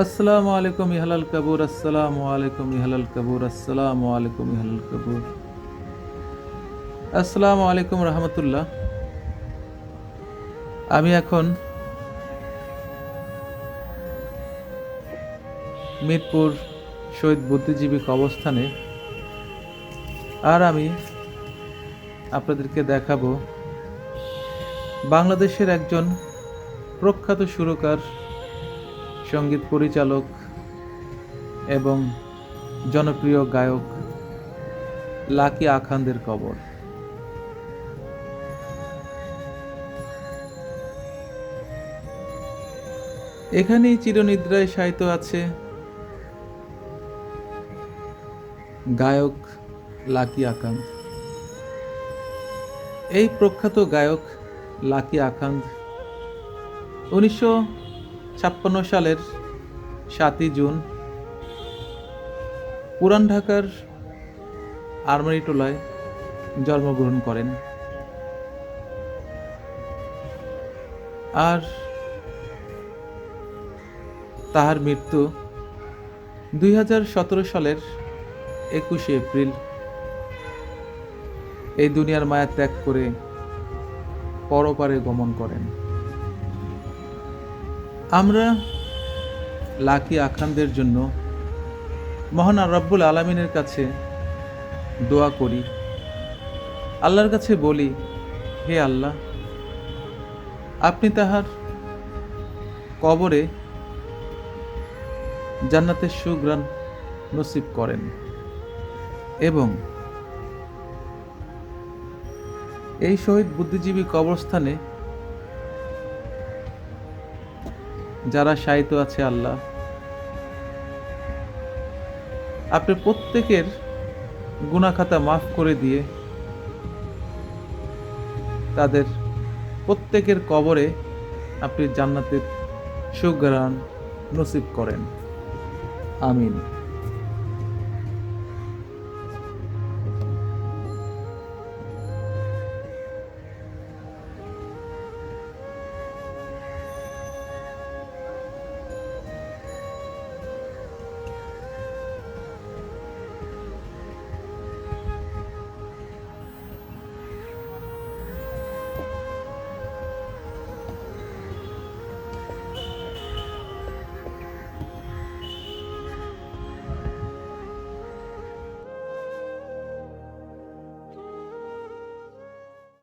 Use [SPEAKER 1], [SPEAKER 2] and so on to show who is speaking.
[SPEAKER 1] আসসালামু আলাইকুম, ইহালাল কাবুর। আসসালামু আলাইকুম, ইহালাল কাবুর। আসসালামু আলাইকুম, ইহালাল কাবুর। আসসালামু আলাইকুম, রহমতুল্লাহ। আমি এখন মিরপুর শহীদ বুদ্ধিজীবী কবরস্থানে, আর আমি আপনাদেরকে দেখাবো বাংলাদেশের একজন প্রখ্যাত সুরকার সংগীত পরিচালক এবং জনপ্রিয় গায়ক লাকি আখান্দের কবর। এখানেই চিরনিদ্রায় শায়িত আছে গায়ক লাকি আকান্ত এই প্রখ্যাত গায়ক লাকি আকান্ত উনিশশো ছাপ্পান্ন সালের সাতই জুন, পুরান ঢাকার আরমারিটোলায় জন্মগ্রহণ করেন। আর তাহার মৃত্যু দুই হাজার সতেরো সালের একুশে এপ্রিল। এই দুনিয়ার মায়া ত্যাগ করে পরপারে গমন করেন। আমরা লাকি আখানদের জন্য মহান রব্বুল আলমিনের কাছে দোয়া করি। আল্লাহর কাছে বলি, হে আল্লাহ, আপনি তাহার কবরে জান্নাতের সুগ্রাণ নসিব করেন এবং এই শহীদ বুদ্ধিজীবী কবরস্থানে যারা সাহিত আছে আল্লাহ। আপনি প্রত্যেকের গুণাখাতা মাফ করে দিয়ে তাদের প্রত্যেকের কবরে আপনি জান্নাতের সুগ্রাণ নসিব করেন। আমিন।